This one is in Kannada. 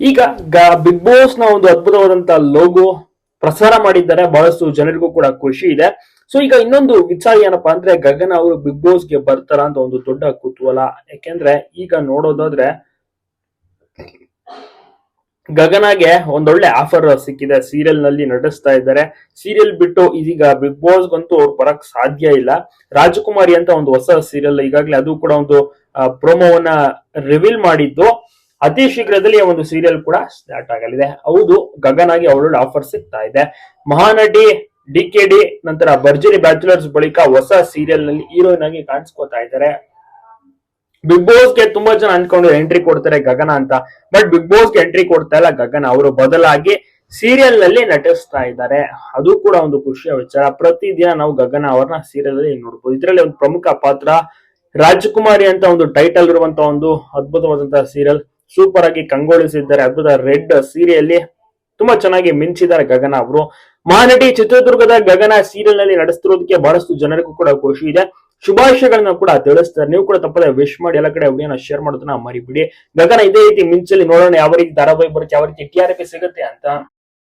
ಈಗ ಬಿಗ್ ಬಾಸ್ನ ಒಂದು ಅದ್ಭುತವಾದಂತ ಲೋಗೋ ಪ್ರಸಾರ ಮಾಡಿದ್ದಾರೆ. ಬಹಳಷ್ಟು ಜನರಿಗೂ ಕೂಡ ಖುಷಿ ಇದೆ. ಸೊ ಈಗ ಇನ್ನೊಂದು ವಿಚಾರ ಏನಪ್ಪಾ ಅಂದ್ರೆ, ಗಗನ ಅವರು ಬಿಗ್ ಬಾಸ್ಗೆ ಬರ್ತಾರ ಅಂತ ಒಂದು ದೊಡ್ಡ ಕುತೂಹಲ. ಯಾಕೆಂದ್ರೆ, ಈಗ ನೋಡೋದಾದ್ರೆ ಗಗನಗೆ ಒಂದೊಳ್ಳೆ ಆಫರ್ ಸಿಕ್ಕಿದೆ. ಸೀರಿಯಲ್ನಲ್ಲಿ ನಟಿಸ್ತಾ ಇದ್ದಾರೆ. ಸೀರಿಯಲ್ ಬಿಟ್ಟು ಇದೀಗ ಬಿಗ್ ಬಾಸ್ ಗಂತೂ ಅವ್ರು ಬರಕ್ ಸಾಧ್ಯ ಇಲ್ಲ. ರಾಜಕುಮಾರಿ ಅಂತ ಒಂದು ಹೊಸ ಸೀರಿಯಲ್ ಈಗಾಗಲೇ ಅದು ಕೂಡ ಒಂದು ಪ್ರೋಮೋವನ್ನ ರಿವೀಲ್ ಮಾಡಿದ್ದು. ಅತಿ ಶೀಘ್ರದಲ್ಲಿ ಆ ಒಂದು ಸೀರಿಯಲ್ ಕೂಡ ಸ್ಟಾರ್ಟ್ ಆಗಲಿದೆ. ಹೌದು, ಗಗನಾಗಿ ಅವಳೊಳ್ಳೆ ಆಫರ್ ಸಿಗ್ತಾ ಇದೆ. ಮಹಾನಟಿ ಡಿ ಕೆ ಡಿ, ನಂತರ ಭರ್ಜರಿ ಬ್ಯಾಚುಲರ್ಸ್ ಬಳಿಕ ಹೊಸ ಸೀರಿಯಲ್ನಲ್ಲಿ ಹೀರೋಯಿನ್ ಆಗಿ ಕಾಣಿಸ್ಕೊತಾ ಇದ್ದಾರೆ. ಬಿಗ್ ಬಾಸ್ಗೆ ತುಂಬಾ ಜನ ಅನ್ಕೊಂಡು ಎಂಟ್ರಿ ಕೊಡ್ತಾರೆ ಗಗನ ಅಂತ. ಬಟ್ ಬಿಗ್ ಬಾಸ್ಗೆ ಎಂಟ್ರಿ ಕೊಡ್ತಾ ಇಲ್ಲ ಗಗನ. ಅವರು ಬದಲಾಗಿ ಸೀರಿಯಲ್ನಲ್ಲಿ ನಟಿಸ್ತಾ ಇದ್ದಾರೆ. ಅದು ಕೂಡ ಒಂದು ಖುಷಿಯ ವಿಚಾರ. ಪ್ರತಿದಿನ ನಾವು ಗಗನ ಅವರನ್ನ ಸೀರಿಯಲ್ ಅಲ್ಲಿ ನೋಡ್ಬೋದು. ಇದರಲ್ಲಿ ಒಂದು ಪ್ರಮುಖ ಪಾತ್ರ ರಾಜಕುಮಾರಿ ಅಂತ ಒಂದು ಟೈಟಲ್ ಇರುವಂತ ಒಂದು ಅದ್ಭುತವಾದಂತಹ ಸೀರಿಯಲ್ ಸೂಪರ್ ಆಗಿ ಕಂಗೊಳಿಸಿದ್ದಾರೆ. ಅದ್ಭುತ ರೆಡ್ ಸೀರಿಯಲ್ಲಿ ತುಂಬಾ ಚೆನ್ನಾಗಿ ಮಿಂಚಿದ್ದಾರೆ ಗಗನ ಅವರು. ಮಹಾನಟಿ ಚಿತ್ರದುರ್ಗದ ಗಗನ ಸೀರಿಯಲ್ನಲ್ಲಿ ನಡೆಸ್ತಿರೋದಕ್ಕೆ ಬಹಳಷ್ಟು ಜನರಿಗೂ ಕೂಡ ಖುಷಿ ಇದೆ. ಶುಭಾಶಯಗಳನ್ನ ಕೂಡ ತಿಳಿಸ್ತಾರೆ. ನೀವು ಕೂಡ ತಪ್ಪದೆ ವಿಶ್ ಮಾಡಿ ಎಲ್ಲ ಕಡೆ ವಿಡಿಯೋನ ಶೇರ್ ಮಾಡೋದನ್ನ ಮರಿಬಿಡಿ. ಗಗನ ಇದೇ ರೀತಿ ಮಿಂಚಲ್ಲಿ ನೋಡೋಣ ಯಾವ ರೀತಿ ಧಾರಾವಾಹಿ ಬರುತ್ತೆ, ಯಾವ ರೀತಿ ಟಿ ಸಿಗುತ್ತೆ ಅಂತ.